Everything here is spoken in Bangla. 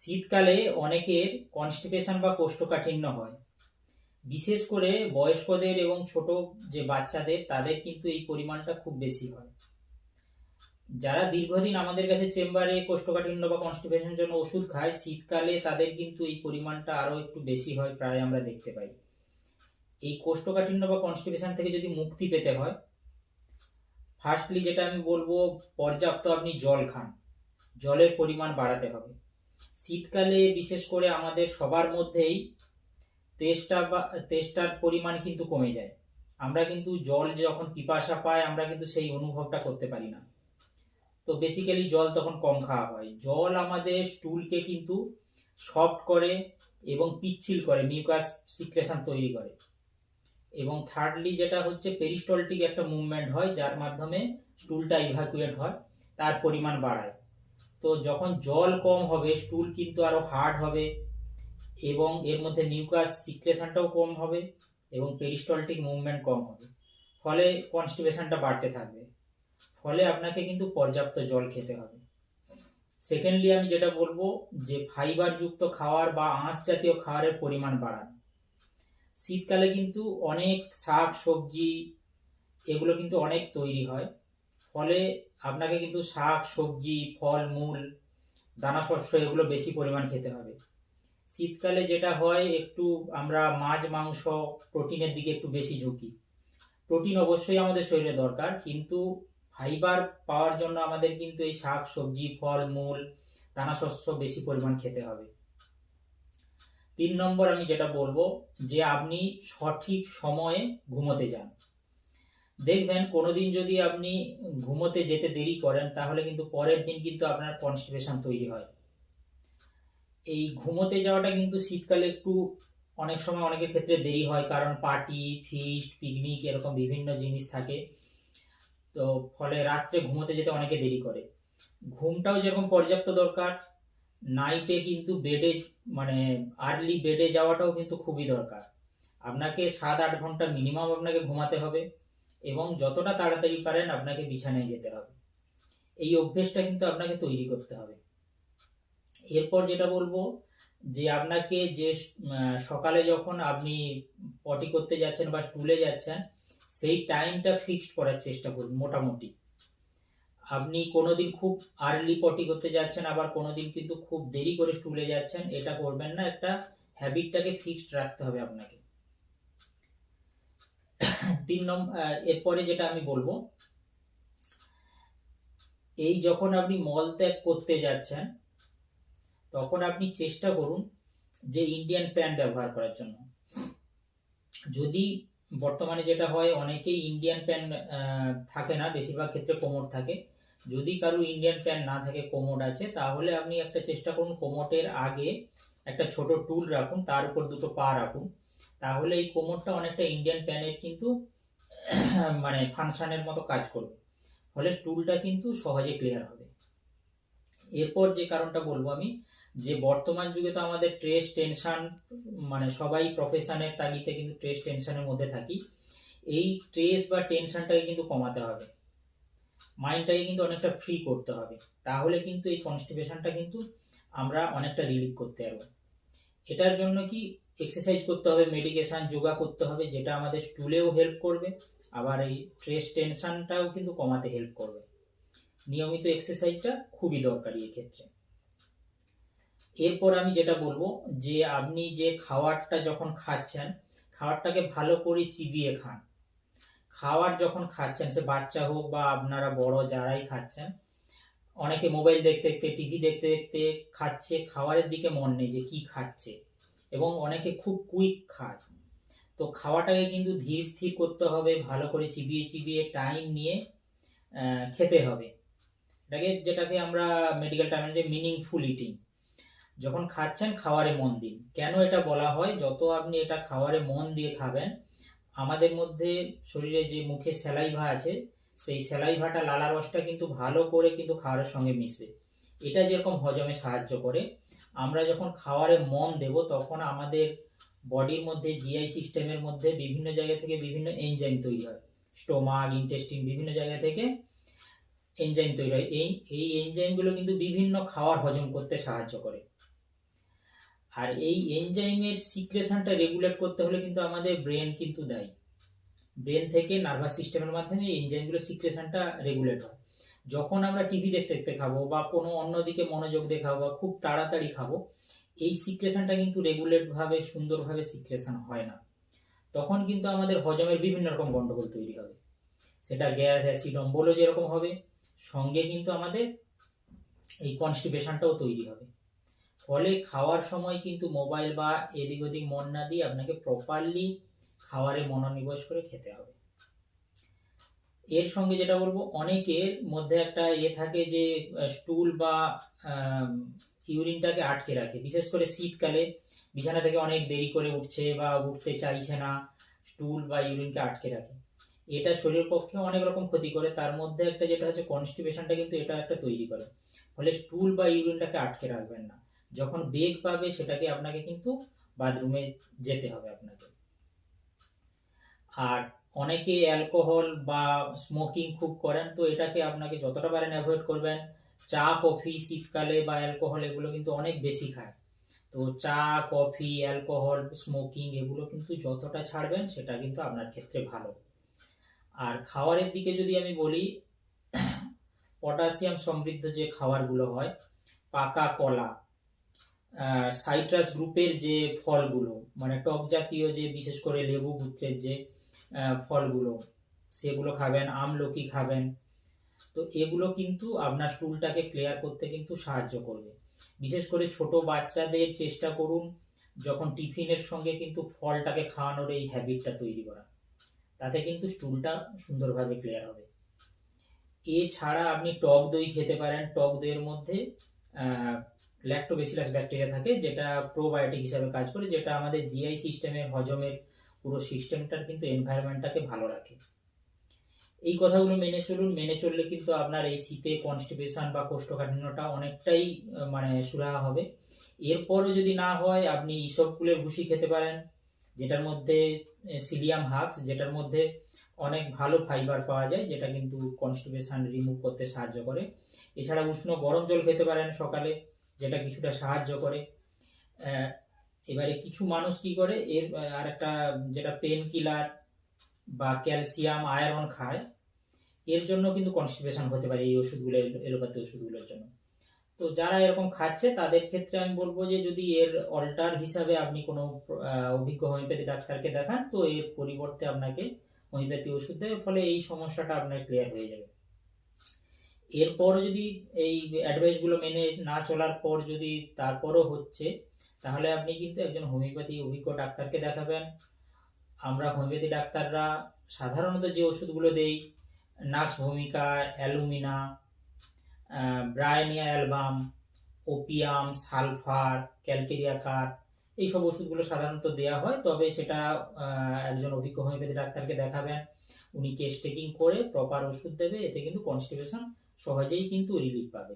শীতকালে অনেকের কনস্টিপেশন বা কোষ্ঠকাঠিন্য হয়। বিশেষ করে বয়স্কদের এবং ছোট যে বাচ্চাদের, তাদের কিন্তু এই পরিমাণটা খুব বেশি হয়। যারা দীর্ঘদিন আমাদের কাছে চেম্বারে কোষ্ঠকাঠিন্য বা কনস্টিপেশনের জন্য ওষুধ খায়, শীতকালে তাদের কিন্তু এই পরিমাণটা আরও একটু বেশি হয় প্রায় আমরা দেখতে পাই। এই কোষ্ঠকাঠিন্য বা কনস্টিপেশন থেকে যদি মুক্তি পেতে হয় ফার্স্টলি যেটা আমি বলব, পর্যাপ্ত আপনি জল খান। জলের পরিমাণ বাড়াতে হবে। শীতকালে বিশেষ করে আমাদের সবার মধ্যেই তেষ্টা বা, তেষ্টার পরিমাণ কিন্তু কমে যায়। আমরা কিন্তু জল যখন পিপাসা পাই আমরা কিন্তু সেই অনুভবটা করতে পারি না। তো বেসিক্যালি জল তখন কম খাওয়া হয়। জল আমাদের স্টুলকে কিন্তু সফট করে এবং পিচ্ছিল করে মিউকাস সিক্রেশন তৈরি করে। এবং থার্ডলি যেটা হচ্ছে পেরিস্টলটিক একটা মুভমেন্ট হয়, যার মাধ্যমে স্টুলটা ইভাকুয়েট হয়, তার পরিমাণ বাড়ায়। তো যখন জল কম হবে স্টুল কিন্তু আরও হার্ড হবে এবং এর মধ্যে নিউকাস সিক্রেশনটাও কম হবে এবং পেরিস্টলটিক মুভমেন্ট কম হবে। ফলে কনস্টিপেশনটা বাড়তে থাকবে। ফলে আপনাকে কিন্তু পর্যাপ্ত জল খেতে হবে। সেকেন্ডলি আমি যেটা বলব যে ফাইবার যুক্ত খাবার বা আঁশ জাতীয় খাবারের পরিমাণ বাড়ান। শীতকালে কিন্তু অনেক শাক, সবজি এগুলো কিন্তু অনেক তৈরি হয়। ফলে আপনাকে কিন্তু শাক, সবজি, ফল, মূল, দানা শস্য এগুলো বেশি পরিমাণ খেতে হবে। শীতকালে যেটা হয়, একটু আমরা মাছ, মাংস, প্রোটিনের দিকে একটু বেশি ঝুঁকি। প্রোটিন অবশ্যই আমাদের শরীরে দরকার, কিন্তু ফাইবার পাওয়ার জন্য আমাদের কিন্তু এই শাক, সবজি, ফল, মূল, দানা শস্য বেশি পরিমাণ খেতে হবে। তিন নম্বর আমি যেটা বলব, যে আপনি সঠিক সময়ে ঘুমোতে যান। দেখবেন কোনোদিন যদি আপনি ঘুমোতে যেতে দেরি করেন, তাহলে কিন্তু পরের দিন কিন্তু আপনার কনস্টিপেশন তৈরি হয়। এই ঘুমোতে যাওয়াটা কিন্তু শীতকালে একটু অনেক সময় অনেকের ক্ষেত্রে দেরি হয়, কারণ পার্টি, ফিস্ট, পিকনিক এরকম বিভিন্ন জিনিস থাকে। তো ফলে রাত্রে ঘুমোতে যেতে অনেকে দেরি করে। ঘুমটাও যেরকম পর্যাপ্ত দরকার, নাইটে কিন্তু বেডে মানে আর্লি বেডে যাওয়াটাও কিন্তু খুবই দরকার। আপনাকে সাত আট ঘণ্টা মিনিমাম আপনাকে ঘুমাতে হবে। এবং যতটা তাড়াতাড়ি পারেন আপনাকে বিছানায় যেতে হবে। এই অভ্যেসটা কিন্তু আপনাকে তৈরি করতে হবে। এরপর যেটা বলব, যে আপনাকে যে সকালে যখন আপনি পটি করতে যাচ্ছেন বা স্টুলে যাচ্ছেন, সেই টাইমটা ফিক্সড করার চেষ্টা করুন, মোটামুটি। আপনি কোনো দিন খুব আর্লি পটি করতে যাচ্ছেন, আবার কোনো দিন কিন্তু খুব দেরি করে স্টুলে যাচ্ছেন, এটা করবেন না। একটা হ্যাবিটটাকে ফিক্সড রাখতে হবে আপনাকে। তিন নম্বর এরপরে যেটা আমি বলব, এই যখন আপনি মল ত্যাগ করতে যাচ্ছেন, তখন আপনি চেষ্টা করুন যে ইন্ডিয়ান প্যান্ট ব্যবহার করার জন্য। যদি বর্তমানে যেটা হয়, অনেকেই ইন্ডিয়ান প্যান্ট থাকে না, বেশিরভাগ ক্ষেত্রে কোমর থাকে। যদি কারও ইন্ডিয়ান প্যান্ট না থাকে কোমর আছে, তাহলে আপনি একটা চেষ্টা করুন কোমরের আগে একটা ছোট টুল রাখুন, তার উপর দুটো পা রাখুন। তাহলে এই কোমরটা অনেকটা ইন্ডিয়ান প্যানের কিন্তু মানে ফাংশানের মতো কাজ করবে। ফলে টুলটা কিন্তু সহজে ক্লিয়ার হবে। এরপর যে কারণটা বলব আমি, যে বর্তমান যুগে তো আমাদের ট্রেস টেনশন মানে সবাই প্রফেশনের তাগিতে কিন্তু ট্রেস টেনশনের মধ্যে থাকি। এই ট্রেস বা টেনশনটাকে কিন্তু কমাতে হবে। মাইন্ডটাকে কিন্তু অনেকটা ফ্রি করতে হবে। তাহলে কিন্তু এই কনস্টিপেশনটা কিন্তু আমরা অনেকটা রিলিভ করতে পারব। এটার জন্য কি এক্সারসাইজ করতে হবে মেডিকেশন যোগা করতে হবে, যেটা আমাদের স্টুলেও হেল্প করবে, আবার এই স্ট্রেস টেনশনটাও কিন্তু কমাতে হেল্প করবে। নিয়মিত এক্সারসাইজটা খুবই দরকারি এক্ষেত্রে। এরপর আমি যেটা বলব, যে আপনি যে খাবারটা যখন খাচ্ছেন খাবারটাকে ভালো করে চিবিয়ে খান। খাবার যখন খাচ্ছেন, সে বাচ্চা হোক বা আপনারা বড় যারাই খাচ্ছেন, অনেকে মোবাইল দেখতে দেখতে টিভি দেখতে দেখতে খাচ্ছে খাবারের দিকে মন নেই যে কি খাচ্ছে। এবং অনেকে খুব কুইক খায়। তো খাওয়াটাকে কিন্তু ধীর স্থির করতে হবে, ভালো করে চিবিয়ে চিবিয়ে টাইম নিয়ে খেতে হবে। এটাকে, যেটাকে আমরা মেডিকেল টার্মে মিনিংফুল ইটিং যখন খাচ্ছেন, খাওয়ারে মন দিন। কেন এটা বলা হয়? যত আপনি এটা খাওয়ারে মন দিয়ে খাবেন, আমাদের মধ্যে শরীরে যে মুখে স্যালাইভা আছে, সেই স্যালাইভাটা লালা রসটা কিন্তু ভালো করে কিন্তু খাওয়ারের সঙ্গে মিশবে। এটা যেরকম হজমে সাহায্য করে আমরা যখন খাওয়ারে মন দেব, তখন আমাদের বডির মধ্যে জিআই সিস্টেমের মধ্যে বিভিন্ন জায়গা থেকে বিভিন্ন এনজাইম তৈরি হয়। স্টোমাক ইন্টেস্টিন বিভিন্ন জায়গা থেকে এনজাইম তৈরি হয়। এই এই এনজাইমগুলো কিন্তু বিভিন্ন খাবার হজম করতে সাহায্য করে। আর এই এনজাইমের সিক্রেশনটা রেগুলেট করতে হলে কিন্তু আমাদের ব্রেন কিন্তু দেয়। ব্রেন থেকে নার্ভাস সিস্টেমের মাধ্যমে এই এনজাইমগুলো সিক্রেশনটা রেগুলেট হয়। যখন আমরা টিভি দেখতে দেখতে খাব বা কোনো অন্যদিকে মনোযোগ দেখাবো বা খুব তাড়াতাড়ি খাব, এই সিক্রেশনটা কিন্তু রেগুলেটভাবে সুন্দরভাবে সিক্রেশন হয় না। তখন কিন্তু আমাদের হজমের বিভিন্ন রকম গন্ডগোল তৈরি হবে। সেটা গ্যাস, অ্যাসিড, অম্বলও যেরকম হবে, সঙ্গে কিন্তু আমাদের এই কনস্টিপেশনটাও তৈরি হবে। ফলে খাওয়ার সময় কিন্তু মোবাইল বা এদিক ওদিক মন না দিয়ে আপনাকে প্রপারলি খাওয়ারে মনোনিবেশ করে খেতে হবে। এর সঙ্গে যেটা বলব, অনেকের মধ্যে একটা ইয়ে থাকে যে স্টুল বা ইউরিনটাকে আটকে রাখে। বিশেষ করে শীতকালে বিছানা থেকে অনেক দেরি করে উঠছে বা উঠতে চাইছে না স্টুল বা ইউরিনকে আটকে রাখে। এটা শরীরের পক্ষে অনেক রকম ক্ষতি করে। তার মধ্যে একটা যেটা হচ্ছে কনস্টিপেশনটা কিন্তু এটা একটা তৈরি করে। ফলে স্টুল বা ইউরিনটাকে আটকে রাখবেন না। যখন বেগ পাবে সেটাকে আপনাকে কিন্তু বাথরুমে যেতে হবে আপনাকে। আর অনেকে অ্যালকোহল বা স্মোকিং খুব করেন, তো এটাকে আপনাকে যতটা পারেন অ্যাভয়েড করবেন। চা, কফি, শীতকালে বা অ্যালকোহল এগুলো কিন্তু অনেক বেশি খায়। তো চা, কফি, অ্যালকোহল, স্মোকিং এগুলো কিন্তু যতটা ছাড়বেন সেটা কিন্তু আপনার ক্ষেত্রে ভালো। আর খাওয়ারের দিকে যদি আমি বলি, পটাশিয়াম সমৃদ্ধ যে খাবারগুলো হয়, পাকা কলা সাইট্রাস গ্রুপের যে ফলগুলো মানে টক জাতীয় যে, বিশেষ করে লেবু, গুত্রের যে ফলগুলো। সেগুলো খাবেন আমলকি খাবেন। তো এগুলো কিন্তু আপনার স্টুলটাকে ক্লিয়ার করতে কিন্তু সাহায্য করবে। বিশেষ করে ছোট বাচ্চাদের চেষ্টা করুন যখন টিফিনের সঙ্গে কিন্তু ফলটাকে খাওয়ানোর এই হ্যাবিটটা তৈরি করা। তাতে কিন্তু স্টুলটা সুন্দরভাবে ক্লিয়ার হবে। এছাড়া আপনি টক দই খেতে পারেন। টক দইয়ের মধ্যে ল্যাক্টোবেসিলাস ব্যাকটেরিয়া থাকে, যেটা প্রোবায়োটিক হিসাবে কাজ করে, যেটা আমাদের জিআই সিস্টেমের হজমের পুরো সিস্টেমটার কিন্তু এনভায়রনমেন্টটাকে ভালো রাখে। এই কথাগুলো মেনে চলুন, মেনে চললে কিন্তু আপনার এই শীতে কনস্টিপেশন বা কোষ্ঠকাঠিন্যটা অনেকটাই মানে সুরাহা হবে। এরপরও যদি না হয়, আপনি ইসবগুলের ভুসি খেতে পারেন, যেটার মধ্যে সিলিয়াম হাক্স যেটার মধ্যে অনেক ভালো ফাইবার পাওয়া যায়, যেটা কিন্তু কনস্টিপেশন রিমুভ করতে সাহায্য করে। এছাড়া উষ্ণ গরম জল খেতে পারেন সকালে, যেটা কিছুটা সাহায্য করে। এবারে কিছু মানুষ কি করে? এর আর একটা যেটা পেন কিলার বা ক্যালসিয়াম আয়রন খায়, এর জন্য কিন্তু কনস্টিপেশন হতে পারে এই ওষুধগুলো এলোপ্যাথি ওষুধগুলোর জন্য। তো যারা এরকম খাচ্ছে, তাদের ক্ষেত্রে আমি বলব যে, যদি এর অল্টার হিসাবে আপনি কোনো অভিজ্ঞ হোমিওপ্যাথি ডাক্তারকে দেখান, তো এর পরিবর্তে আপনাকে হোমিওপ্যাথি ওষুধ দেবে ফলে এই সমস্যাটা আপনার ক্লিয়ার হয়ে যাবে। এরপরও যদি এই অ্যাডভাইসগুলো মেনে না চলার পর যদি তারপরও হচ্ছে তাহলে আপনি কিন্তু একজন হোমিওপ্যাথি অভিজ্ঞ ডাক্তারকে দেখাবেন। আমরা হোমিওপ্যাথি ডাক্তাররা সাধারণত যে ওষুধগুলো দেই, nux vomica, alumina bryonia album, opium, sulphur, calcarea carb, এইসব ওষুধগুলো সাধারণত দেওয়া হয়। তবে সেটা একজন অভিজ্ঞ হোমিওপ্যাথি ডাক্তারকে দেখাবেন। উনি কেস টেকিং করে প্রপার ওষুধ দেবে, এতে কিন্তু কনস্টিপেশন সহজেই কিন্তু রিলিফ পাবে।